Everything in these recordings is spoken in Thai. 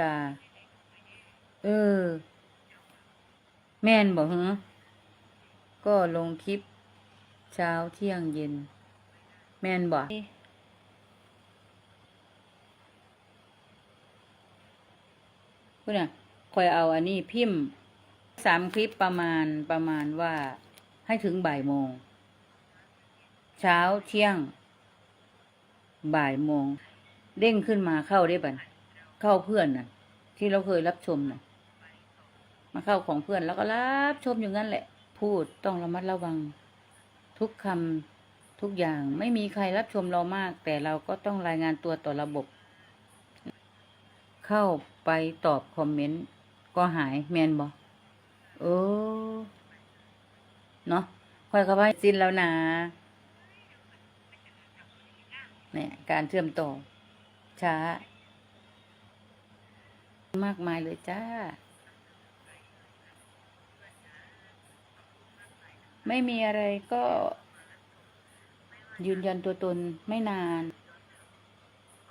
ตา เออ แม่นบอกฮะก็ลงคลิป เช้าเที่ยงเย็น แม่นบอกคุณน่ะคอยเอาอันนี้พิมพ์สามคลิปประมาณประมาณว่าให้ถึงบ่ายโมง เช้าเที่ยง บ่ายโมง เด้งขึ้นมาเข้าได้บัน เข้าเพื่อนน่ะ ที่เราเคยรับชมน่ะ มาเข้าของเพื่อนแล้วก็รับชมอยู่งั้นแหละ พูดต้องระมัดระวัง ทุกคำทุกอย่างไม่มีใครรับชมเรามาก แต่เราก็ต้องรายงานตัวต่อระบบ เข้าไปตอบคอมเมนต์ก็หายแมนบอเออเนาะค่อยเข้าไปสิ้นแล้วนะเนี่ยการเชื่อมต่อช้า มากมายเลยจ้า ไม่มีอะไรก็ ยืนยันตัวตนไม่นาน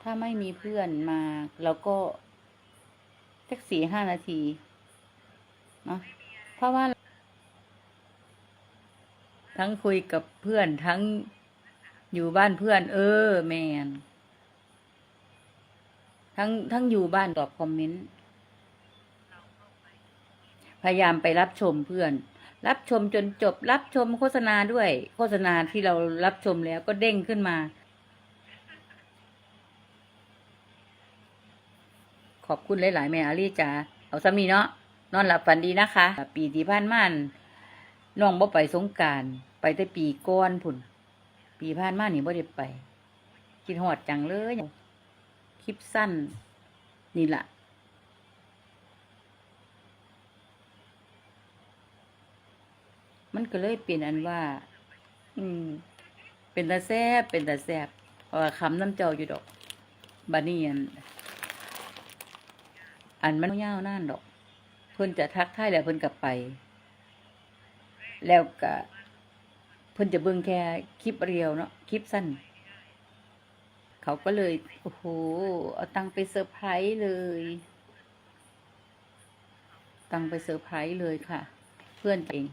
ถ้าไม่มีเพื่อนมาเราก็สักสี่ห้านาทีเนาะเพราะว่า ทั้งคุยกับเพื่อนทั้งอยู่บ้านเพื่อน เออ แมนทั้งทั้งอยู่บ้านตอบคอมเมนต์ พยายามไปรับชมเพื่อน รับชมจนจบ รับชมโฆษณาด้วย โฆษณาที่เรารับชมแล้วก็เด้งขึ้นมา ขอบคุณหลาย ๆ แม่อารีจ้าเอาซ้ำนี้เนาะนอนหลับฝันดีนะคะ ปีที่ผ่านมานน้องบ่ไปสงการไปแต่ปีก้อนพุ่นปีผ่านมานี่บ่ได้ไป คิดหอดจังเลยคลิปสั้น นี่แหละ มันก็เลยเป็นอันว่า อืม เป็นตาแซบเป็นตาแซบเพราะว่าคำน้ำเจ้าอยู่ดอกบานี้อันอันมันยาวนั่นดอก เพิ่นจะทักทายแล้วเพิ่นกลับไป แล้วก็เพิ่นจะเบิ่งแค่คลิปเรียวเนาะคลิปสั้น เขาก็เลย โอ้โห เอาตังไปเซอร์ไพรส์เลย ตังไปเซอร์ไพรส์เลยค่ะ เพื่อนเอง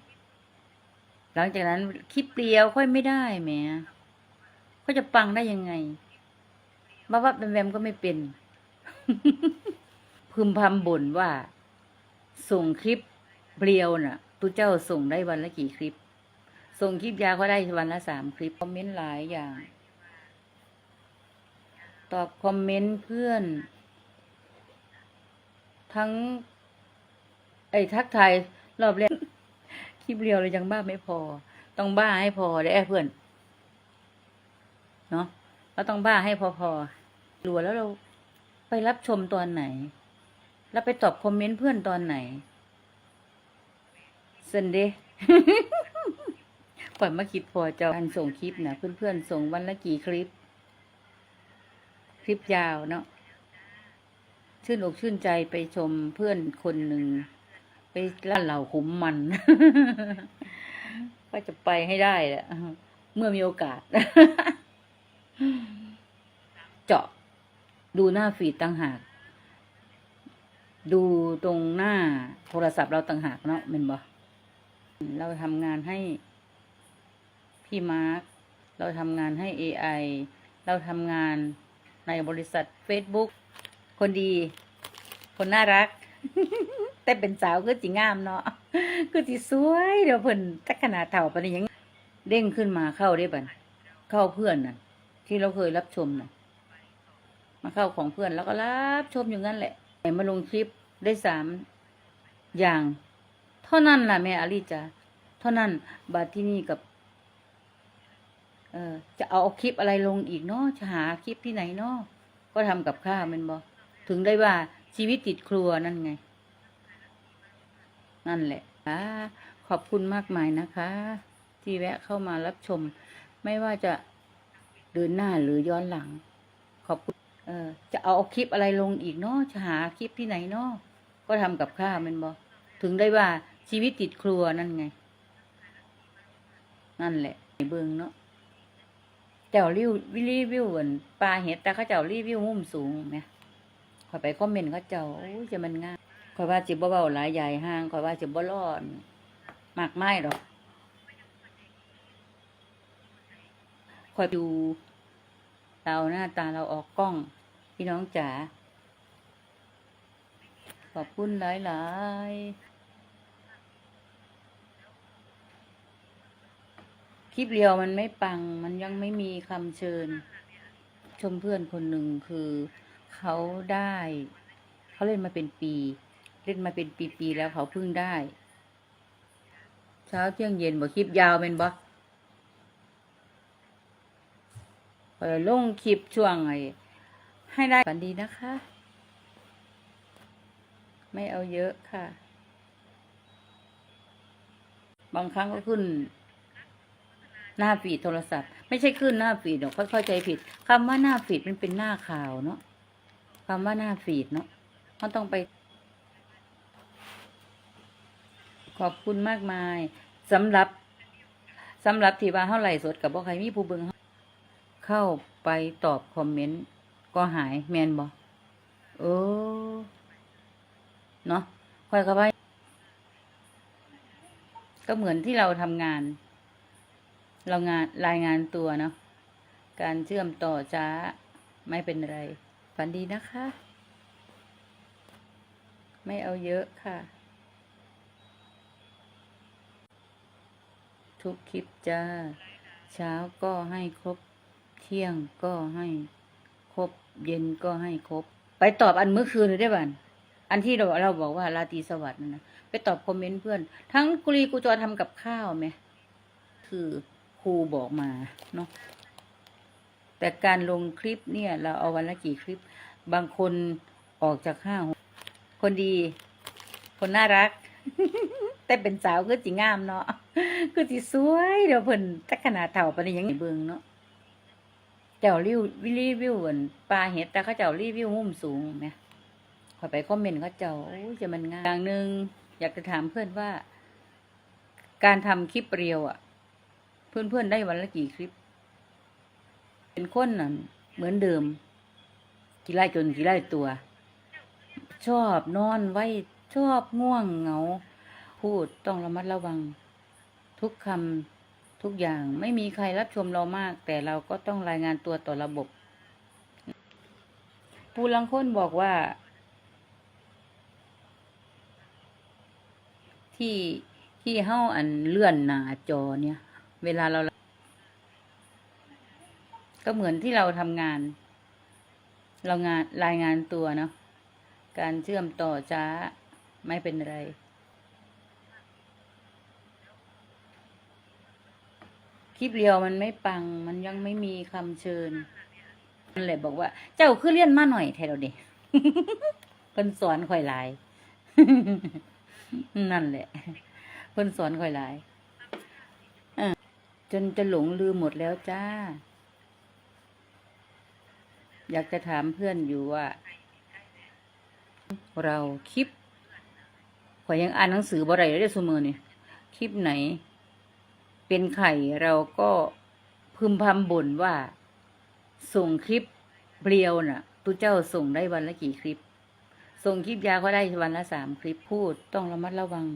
หลังจากนั้นคลิปเปรียวค่อยไม่ได้แหมก็จะปังได้ยังไงบ้าว่าเป็นแบมก็ไม่เป็น พึมพำบ่นว่า ส่งคลิปเปรียวน่ะตุเจ้าส่งได้วันละกี่คลิป ส่งคลิปยาวก็ได้วันละสามคลิปคอมเมนต์หลายอย่าง ตอบคอมเมนต์เพื่อน ทั้ง ไอ้ทักทายรอบแรก คลิปเรียวเลยยังบ้าไม่พอ ต้องบ้าให้พอได้เพื่อน เนาะเราต้องบ้าให้พอพอรัวแล้วเราไปรับชมตอนไหน แล้วไปตอบคอมเมนต์เพื่อนตอนไหนเซนเดก่อนมาคิดพอจะการส่งคลิปนะเพื่อนๆส่งวันละกี่คลิป คลิปยาวเนาะชื่นอกชื่นใจไปชมเพื่อนคนหนึ่ง ไปล่าเหล่าขุมมัน ก็จะไปให้ได้แหละเมื่อมีโอกาส เจาะดูหน้าฟีดต่างหาก ดูตรงหน้าโทรศัพท์เราต่างหากเนาะแมันบ่เราทำงานให้พี่มาร์คเราทำงานให้ AI เราทำงานในบริษัท Facebook คนดี คนน่ารัก แต่เป็นสาวคือจิงามเนาะคือจิสวยเดี๋ยวเพิ่นแต่ขนาดเท่าปานนี้ยังเด้งขึ้นมาเข้าได้บัดเข้าเพื่อนน่ะ ที่เราเคยรับชมน่ะ มาเข้าของเพื่อนแล้วก็รับชมอยู่งั้นแหละมาลงคลิปได้สามอย่าง เท่านั้นล่ะแม่อาลีจ้าเท่านั้นบัดที่นี่กับเออจะเอาคลิปอะไรลงอีกเนาะจะหาคลิปที่ไหนเนาะก็ทำกับข้าวมันบอถึงได้ว่าชีวิตติดครัวนั่นไง นั่นแหละค่ะขอบคุณมากมายนะคะ ที่แวะเข้ามารับชม ไม่ว่าจะเดินหน้าหรือย้อนหลัง ขอบคุณเออจะเอาคลิปอะไรลงอีกเนาะจะหาคลิปที่ไหนเนาะก็ทำกับข้าวมันบอถึงได้ว่าชีวิตติดครัวนั่นไง นั่นแหละเบิงเนาะเจ้ารีวิวรีวิวเหมือนปลาเห็ดแต่เขาเจ้ารีวิวมุมสูงไหมขอยไปคอมเมนต์เขาเจ้าโอ้ยจะมันง่าย ข่อยว่าจิบเบาหลายใหญ่ห้างข่อยว่าจิบ่ร้อนมากไม่หรอกข่อยดูเราหน้าตาเราออกกล้อง พี่น้องจ๋าขอบคุณหลายๆคลิปเรียวมันไม่ปัง มันยังไม่มีคำเชิญ ชมเพื่อนคนหนึ่งคือเขาได้ เขาเล่นมาเป็นปี เล่นมาเป็นปีๆแล้วเขาพิ่งได้ เช้าเที่ยงเย็นบ่คลิปยาวเป็นบ่เปิดลงคลิปช่วงไอ้ให้ได้ฝันดีนะคะ ไม่เอาเยอะค่ะ บางครั้งก็ขึ้น หน้าฟีดโทรศัพท์ ไม่ใช่ขึ้นหน้าฟีดหรอกค่อยๆใจผิดคำว่าหน้าฟีดมันเป็นหน้าข่าวเนาะคำว่าหน้าฟีดเนาะเขาต้องไป ขอบคุณมากมายสำหรับสำหรับที่ว่าเท่าไหร่สดกับบ่ใครมีผู้เบิ่งเข้าไปตอบคอมเมนต์ก็หายแมนบ่เออเนาะค่อยเข้าไปก็เหมือนที่เราทำงาน เรางานรายงานตัวเนาะการเชื่อมต่อจ้าไม่เป็นไร ฝันดีนะคะ ไม่เอาเยอะค่ะ ทุกคลิปจ้า เช้าก็ให้ครบ เที่ยงก็ให้ครบ เย็นก็ให้ครบ ไปตอบอันเมื่อคืนได้บ้านอันที่เราเราบอกว่าราตรีสวัสดิ์นั่นนะไปตอบคอมเมนต์เพื่อน ทั้งกุลีกูจอทำกับข้าวไหมคือครูบอกมาเนาะแต่การลงคลิปเนี่ย เราเอาวันละกี่คลิป บางคนออกจากห้าหกคนดี คนน่ารัก แต่เป็นสาวคือจิงามเนาะ คือจิสวยเดี๋ยวเพิ่นแต่ขนาดเท่าปานนี้ยังเบิ่งเนาะเจ้ารีวิวรีวิวเหมือนปลาเห็ดแต่เขาเจ้ารีวิวมุมสูงไหมขอไปคอมเมนต์เขาเจ้าโอ้ยจะมันง่ายอย่างหนึ่งอยากจะถามเพื่อนว่า การทำคลิปเรียวอะ เพื่อนๆได้วันละกี่คลิป เป็นคนน่ะเหมือนเดิมกี่ไร่จนกี่ไร่ตัว ชอบนอนไว้ชอบง่วงเหงา พูดต้องระมัดระวัง ทุกคำทุกอย่างไม่มีใครรับชมเรามาก แต่เราก็ต้องรายงานตัวต่อระบบ ปูลังค้นบอกว่า ที่ที่เฮ้าอันเลื่อนหน้าจอเนี่ย เวลาเรา ก็เหมือนที่เราทำงาน เรางานรายงานตัวเนาะการเชื่อมต่อจ้าไม่เป็นไร คลิปเรียวมันไม่ปัง มันยังไม่มีคำเชิญนั่นแหละบอกว่า เจ้าคือเลี่ยนมาหน่อยแทนเราเด็เพิ่นสอนข่อยหลาย นั่นแหละเพิ่นสอนข่อยหลายจนจะหลงลืมหมดแล้วจ้า อยากจะถามเพื่อนอยู่ว่า เราคลิปข่อยยังอ่านหนังสือบ่ไรเลยเด้อซุมือนี่คลิปไหน เป็นไข่เราก็พึมพำบ่นว่า ส่งคลิปเรียวน่ะตุเจ้าส่งได้วันละกี่คลิป ส่งคลิปยาวก็ได้วันละสามคลิปพูดต้องระมัดระวัง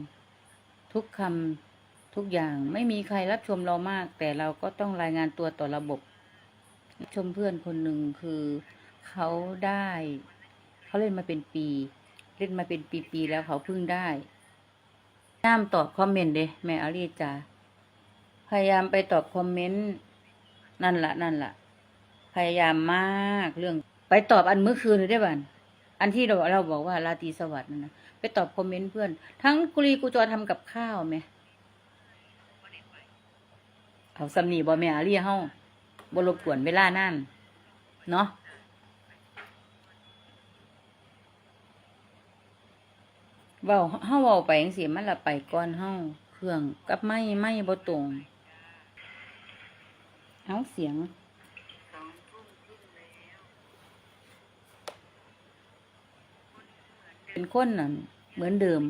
ทุกคำทุกอย่างไม่มีใครรับชมเรามาก แต่เราก็ต้องรายงานตัวต่อระบบ ชมเพื่อนคนหนึ่งคือเขาได้เขาเล่นมาเป็นปี เล่นมาเป็นปีๆแล้วเขาเพิ่งได้น้ามตอบคอมเมนต์เด้แม่อารีจ้า พยายามไปตอบคอมเมนต์นั่นละนั่นละพยายามมากเรื่อง ไปตอบอันเมื่อคืนได้บ้านอันที่เราเราบอกว่าราตรีสวัสดิ์นั่นะไปตอบคอมเมนต์เพื่อน ทั้งกุลีกูจอทำกับข้าวไหมเอาสำนีบ่แม่อารียเฮาบรบกวนเวลานั่น เนาะเว้าเฮาเว้าไปจังซี่มันละไปก่อนเฮาเครื่องกับไม้ไม้บ่ตรง เอาเสียงเป็นคนน่ะเหมือนเดิม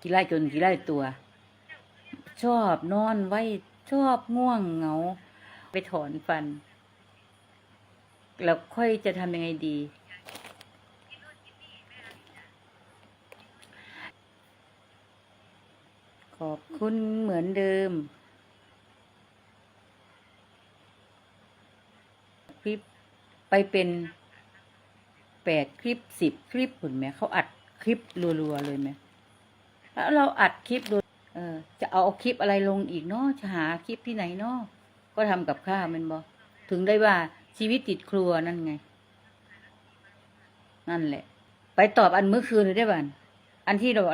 กี่ไร่จนกี่ไร่ตัว ชอบนอนไว้ชอบง่วงเหงา ไปถอนฟัน แล้วค่อยจะทำยังไงดี ขอบคุณเหมือนเดิม ไปเป็นแปดคลิปสิบคลิปหุ่นไหมเขาอัดคลิปรัวๆเลยไหมแล้วเราอัดคลิปดูเออจะเอาคลิปอะไรลงอีกเนาะจะหาคลิปที่ไหนเนาะก็ทำกับข้าวมันบอถึงได้ว่าชีวิตติดครัวนั่นไง นั่นแหละ ไปตอบอันเมื่อคืนเลยได้บ้านอันที่เรา